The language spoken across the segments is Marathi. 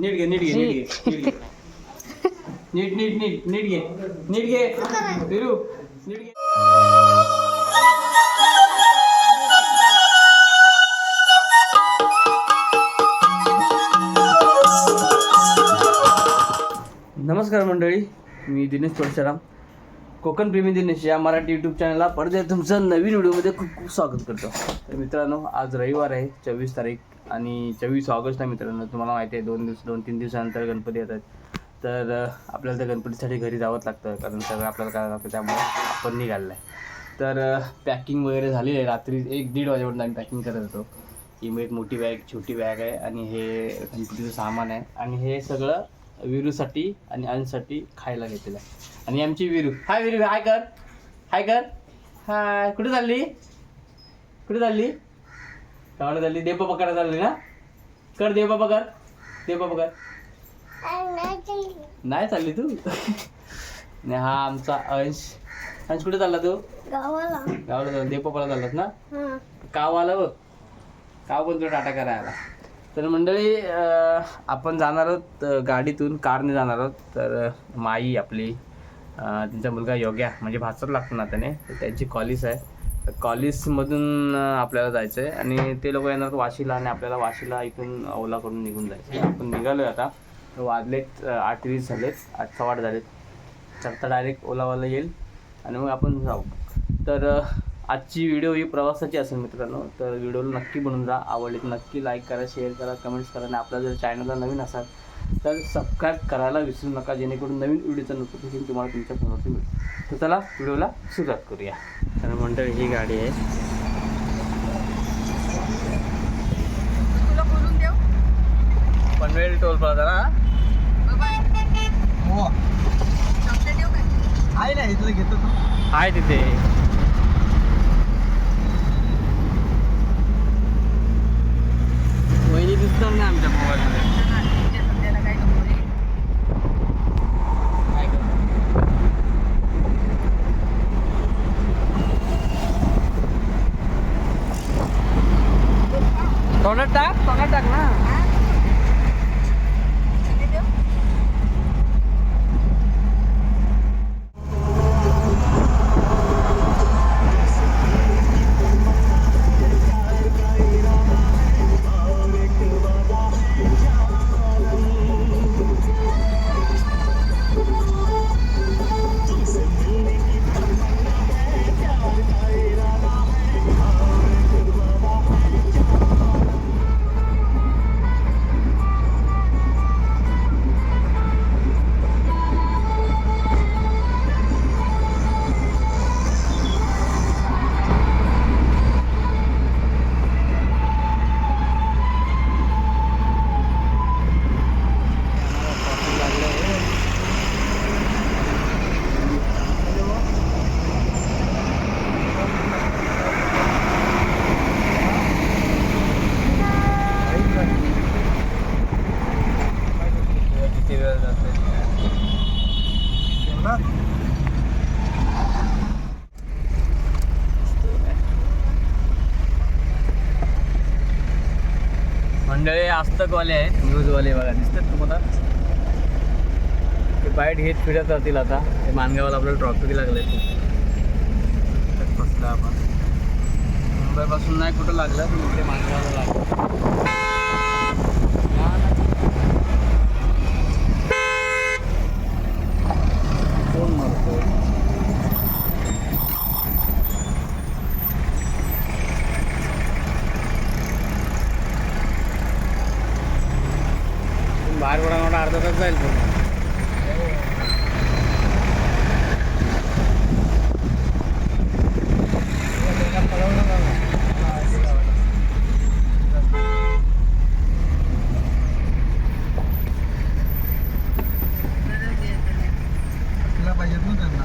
नीट घे नीट घे नीट घे नीट. नीट नीट नीट नीट घे नीट घे. नीट घे. नमस्कार मंडळी मी दिनेश परशुराम कोकण प्रेमी दिनेश या मराठी यूट्यूब चॅनलला परत तुमचं नवीन व्हिडिओमध्ये खूप खूप स्वागत करतो. तर मित्रांनो आज रविवार आहे चोवीस तारीख आणि चोवीस ऑगस्ट आहे मित्रांनो. तुम्हाला माहिती आहे दोन दिवस दोन तीन दिवसानंतर गणपती येतात. तर आपल्याला त्या गणपतीसाठी घरी जावंच लागतं कारण सगळं आपल्याला करायला लागतं त्यामुळे आपण निघालेलं आहे. तर पॅकिंग वगैरे झालेली आहे. रात्री एक दीड वाजेपर्यंत आम्ही पॅकिंग करत होतो. ही मग एक मोठी बॅग छोटी बॅग आहे आणि हे गणपतीचं सामान आहे. आणि हे सगळं विरूसाठी आणि अंशसाठी खायला घेतलेलं आहे. आणि आमची विरू. हाय विरू हाय कर. हाय कर. हाय. कुठे चालली? कुठे चालली? गावाला चालली. देव बाबा करायला चालली ना. कर देव बाबा कर. देव बाबा कर. नाही चालली तू. नाही हा आमचा अंश. अंश कुठे चालला तू? गावाला. गावाला चालला. देव बाबाला चाललास ना? हा. काव आलं बघ. काव बोलतो टाटा करायला. तर मंडळी आपण जाणार आहोत गाडीतून कारने जाणार आहोत. तर माई आपली त्यांचा मुलगा योग्या म्हणजे भाचत लागतो ना त्याने तर त्यांची कॉलेज आहे. तर कॉलेजमधून आपल्याला जायचं आहे आणि ते लोक येणार वाशीला आणि आपल्याला वाशीला इथून ओलाकडून निघून जायचं आहे आपण निघालो आता. तर वाजलेत आठ वीस झालेत आठ सव्वा आठ झालेत. तर डायरेक्ट ओलावाला येईल आणि मग आपण जाऊ. तर आजची व्हिडिओ ही प्रवासाची असेल मित्रांनो तर व्हिडिओला नक्की बनवून जा आवडली तर नक्की लाईक करा शेअर करा कमेंट्स करा आणि आपल्या जर चॅनलला नवीन असाल तर सबस्क्राईब करायला विसरू नका जेणेकरून नवीन व्हिडिओचं नोटिफिकेशन तुम्हाला तुमच्या फोनवरती मिळेल. तर चला व्हिडिओला सुरुवात करूया. तर मंडळी ही गाडी आहे. तुला बोलून देऊ? पनवेल टोल प्लाझा ना आहे ना इथलं घेतो. आहे तिथे. वहिनी दिसणार नाही आमच्या मोबाईलमध्ये. काय काय तोंडात टाक तोंडात टाक ना. आस्तकवाले आहेत. न्यूजवाले बघा दिसतात तुम्हाला? ते बाईट घेत फिरत राहतील आता. ते मानगावाला आपल्याला ट्रॉफिक लागले बसलं आपण. मुंबईपासून नाही कुठं लागलं पण इकडे मानगावाला लागलं कोण मारतो बाहेर पडा मोठा अर्धा तास जाईल पूर्ण तुला पाहिजेत ना त्यांना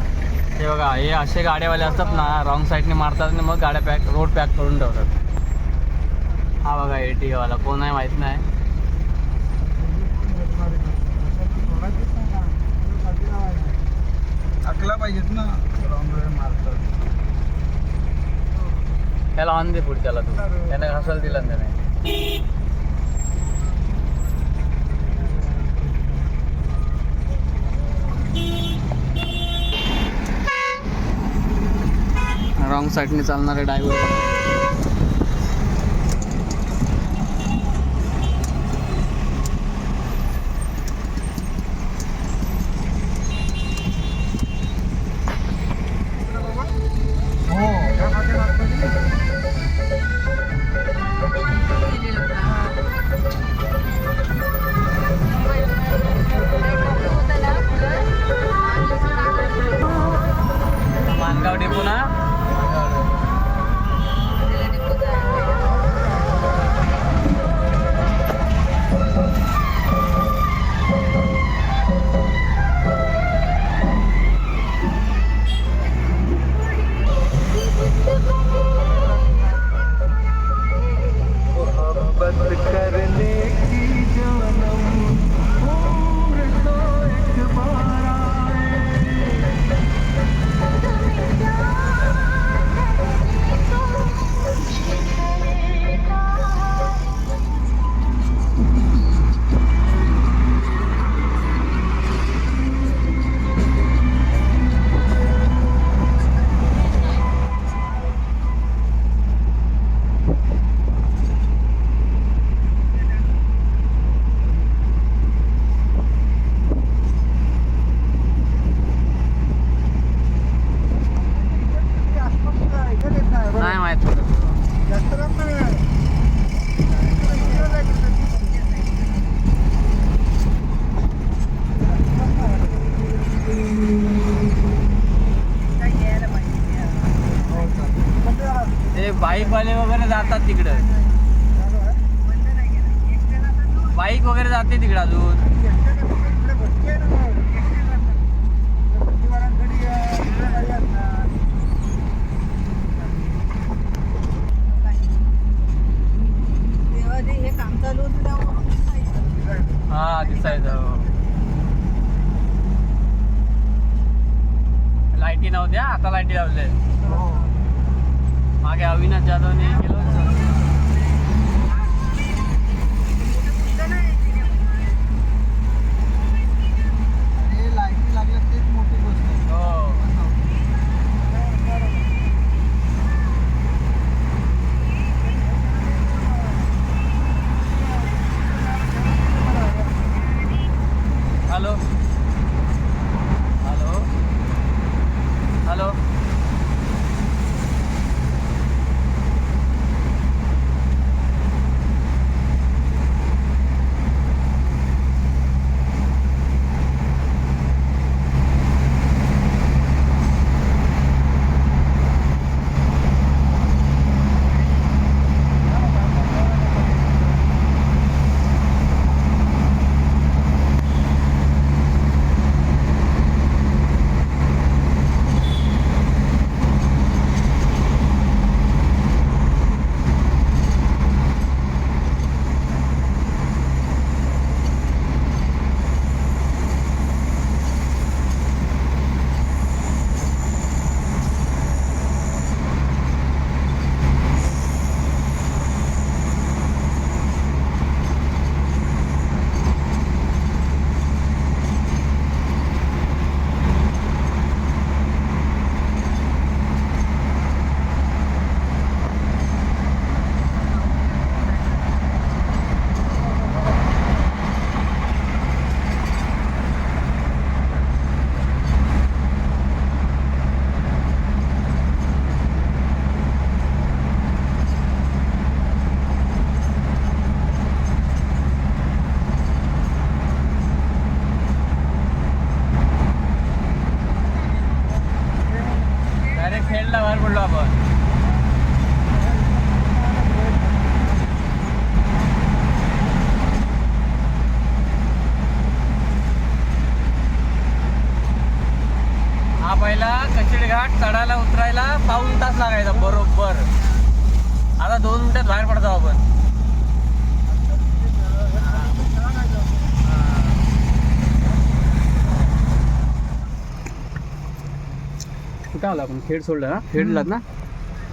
हे बघा हे असे गाड्यावाले असतात ना रॉंग साईडने मारतात आणि मग गाड्या पॅक रोड पॅक करून ठेवतात. हा बघा एटी वाला. कोण आहे माहीत नाही. अकला पाहिजेत ना. रॉंग वे मारतात. त्याला ऑन दे पुढच्याला तू. त्याने घासायला दिला ना त्याने. रॉंग साईडने चालणारे ड्रायव्हर बाईकवाले वगैरे जातात तिकडं. बाईक वगैरे जाते तिकडं अजून. तेव्हा हा दिसायचं हो. लाईटी नव्हत्या? आता लाईटी लावले मागे अविनाश जाधवने केलं होतं. जायला कचेडघाट चढायला उतरायला पाऊन तास लागायचा बरोबर. आता दोन मिनिटात बाहेर पडतो आपण. कुठं आला आपण? खेड सोडला ना? खेडलात ना?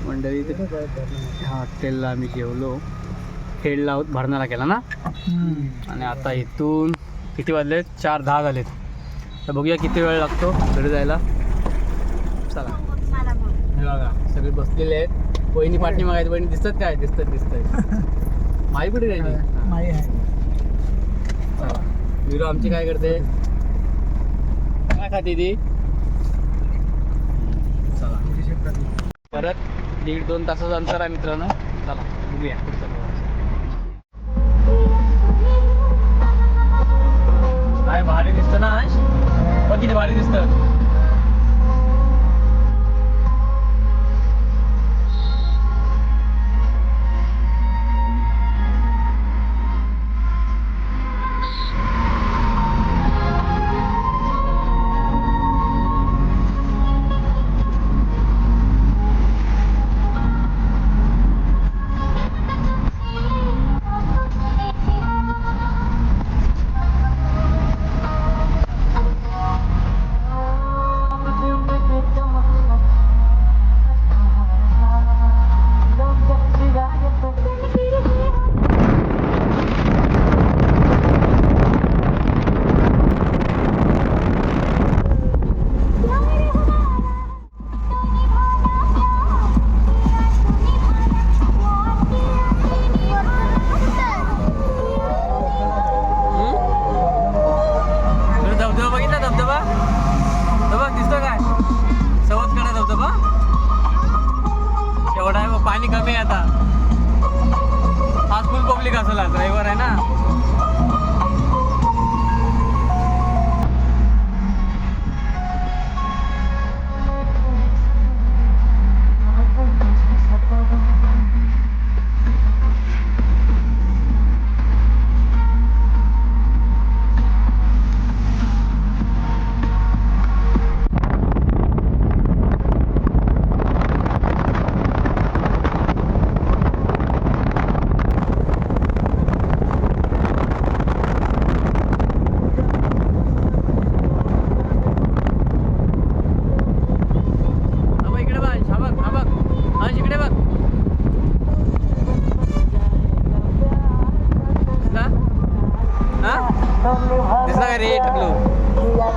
मंडळी हा हॉटेलला आम्ही जेवलो. खेडला भरणारा केला ना? आणि आता इथून किती वाजले चार दहा झालेत. तर बघूया किती वेळ लागतो घरी जायला. बघा सगळे बसलेले आहेत. वहिनी पाठी मागायची वहिनी दिसतात काय? दिसतात दिसतात. माई कुठे राहिली? माई आहे. आमची काय करते? काय खाते ती? चला. परत दीड दोन तासाचं अंतर आहे मित्रांनो. चला बघूया. काय भारी दिसतं ना आज? किती भारी दिसतं. पाणी कमी आहे आता. आज फुल पब्लिक असेल आज रविवार आहे ना.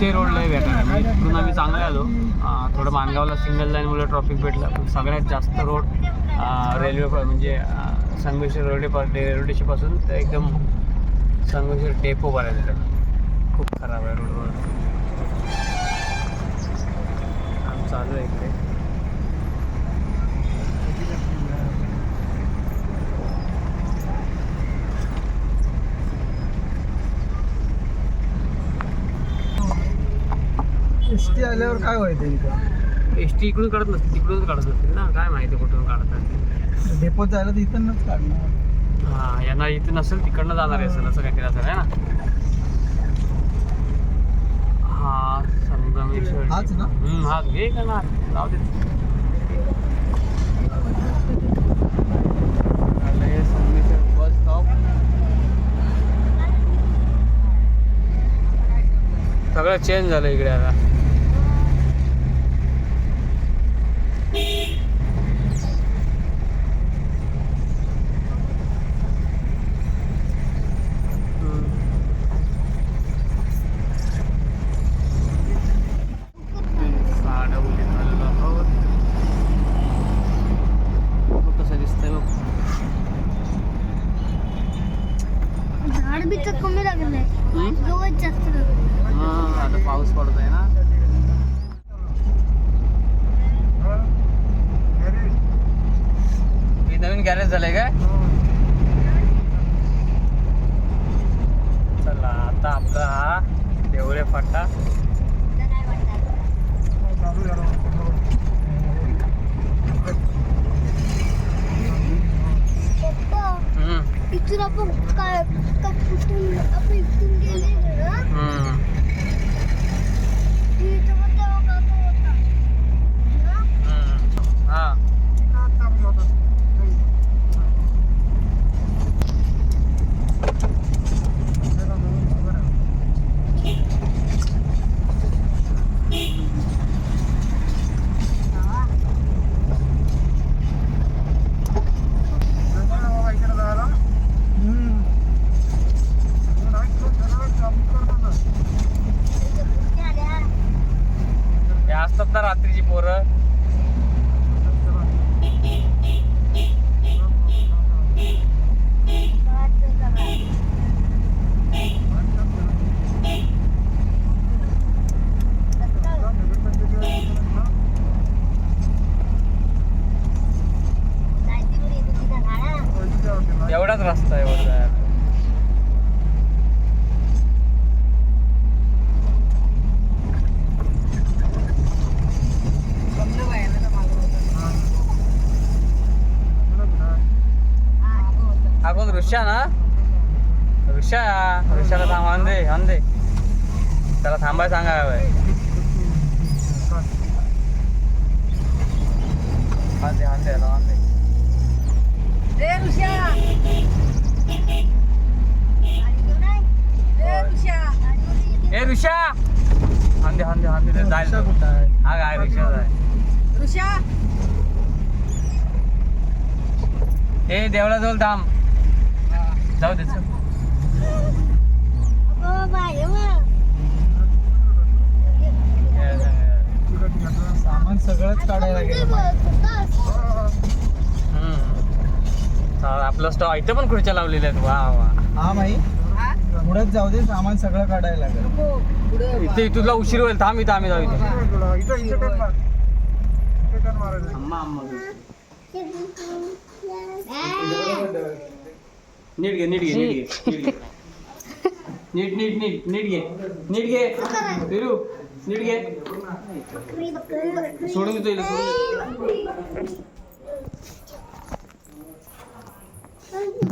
ते रोडला भेटणार भेटायला म्हणजे तिथून आम्ही चांगला आलो. थोडं मानगावला सिंगल लाईनमुळे ट्रॉफिक भेटलं. पण सगळ्यात जास्त रोड रेल्वे म्हणजे संगमेश्वर रेल्वे रेल्वे स्टेशनपासून ते एकदम संगमेश्वर डेपो भरायला खूप खराब आहे रोडवर काम चालू आहे इकडे. एस टी आल्यावर काय व्हायचं इथं? एस टी इकडून काढत नसते तिकडूनच काढत असतील ना? काय माहिती कुठून काढतात ते. डेपोत जायला तर इथूनच काढणार. हा यांना इथे नसेल तिकडनं जाणार आहे असेल असं काहीतरी असेल आहे ना? हा संगमेश्वर हाच ना? हम्म, हा घे का ना जाऊ दे. आलंय संगमेश्वर बस स्टॉप सगळं चेंज झालं इकडे आता साडवलीत आलेलो आहोत बघ कसं दिसतंय बघ झाड बी तर कमी लागलंय हम्म? गवत जास्त लागलंय हा आता पाऊस पडतोय ना हे नवीन गॅरेज झालंय काय चला आता आपला हा देवळे फाटा पप्पा हम्म, इथून आपण काय कुठून आपण इथून गेले ना. हा इथं कुठे आल्या? हे असतात ना रात्रीची पोरं गावात जागा. जायची कुठे? इथं तिथं झाडा. एवढाच रस्ता आहे एवढा जायला. जमलं बाई, नाही तर मागं होतं. हा, मागं होतं. हा कोण ऋषा ना ऋषा ऋषाला थांब आण दे आण दे त्याला थांबाय सांगा हवंय आण दे आण दे याला आण दे ए, ऋषा! गाडी घेऊन आहे. ए, ऋषा! गाडीवरती येते. ए ऋषा आण दे आण दे आण दे जायला कुठं आहे हा काय ऋषा आहे ऋषा! ए देवळाजवळ थांब जाऊ दे हे. सामान सगळंच काढायला ते गेलं आपलं स्टॉ इथं पण खुर्च्या लावलेल्या आहेत. वा वा. हा माई हा? पुढेच जाऊ दे सामान सगळं काढायला लागेल. पुढं इथे तुला उशीर होईल. थांब इथं आम्ही जाऊ इथे. अम्मा अम्मा. नीट घे नीट घे नीट घे नीट. नीट नीट नीट घे नीट घे. फिरू नीट घे. सोडून देतो सोडून.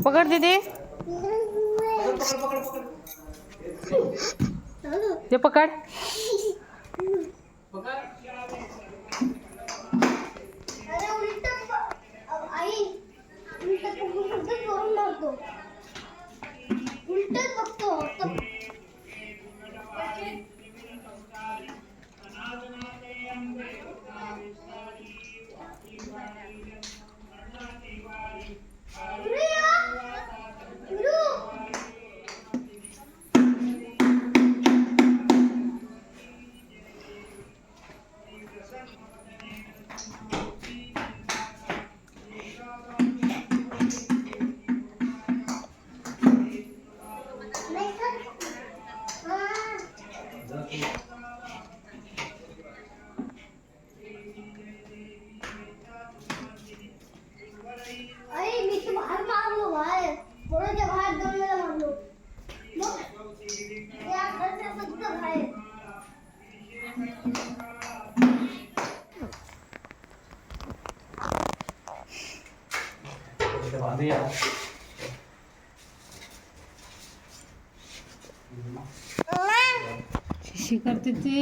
पकड दीदी. ते पकड. करून मारतो बाहेर पोराच्या बाहेर दोन वेळा मारलो मग या घरच्या सगळं बाहेर. शिशी करते ती.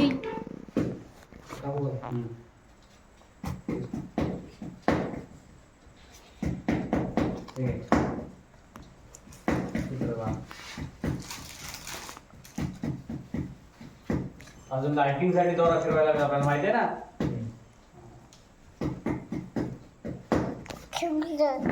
अजून लाइटिंगसाठी दोरा फिरवायला लागला आपल्याला माहिती आहे ना ठेवली जात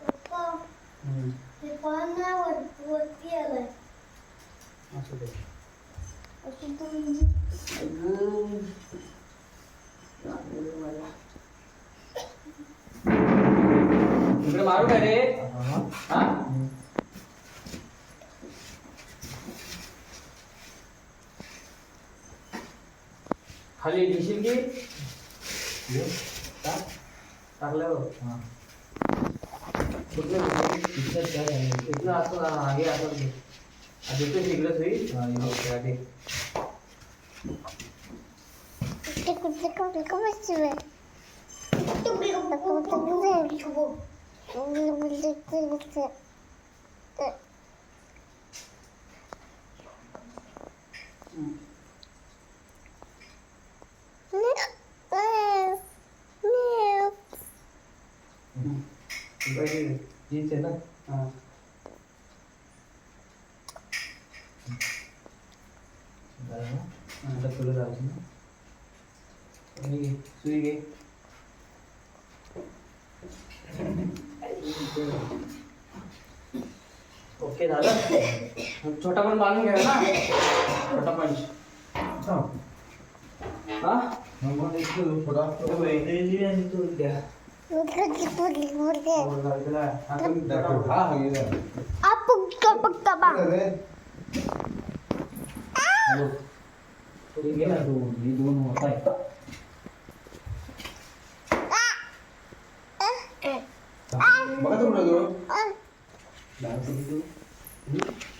पप्पा ते पण ना वर- वरती आलंय असू दे. असून तर मारू काय रे हा खाली घेशील की टाक. टाकल्यावर कुठलं इथलं असं हा, हे असं घे. हा, देतो तिकडंच होईल ओके, आधी. पहिले घे. जीन्स आहे ना हा. आता तुला जायचं ना आणि घे, सुई घे ओके झालं छोटा पण बांधून घ्या ना? छोटा पंच हा। मग इथं थोडा तो वेगळी आणि तो द्या आवडला त्याला. हा, तुम्ही छोटा- हा हा। गेला अरे तो घे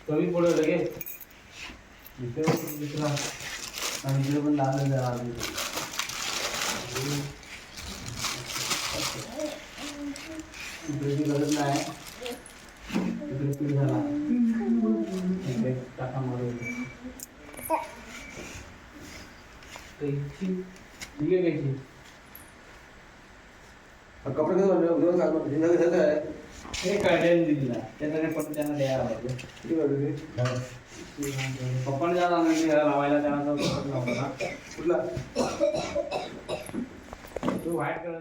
कमी पुढे लगे पण दुसरा आणि इकडे पण लाल जरा इकडे गरज नाही. इकडे पीठ झाला. इकडे टाका मारू कैची ठीक आहे कैची कपडे कसं बनवले काल मध्ये जिंदा कसं आहे? हे कळलेलं दिला त्याच्याकडे पण त्यांना द्यायला पाहिजे. किती पप्पाने ज्याला आणलं घ्यायला लावायला त्याला तो लावला कुठला? तो व्हाईट कलर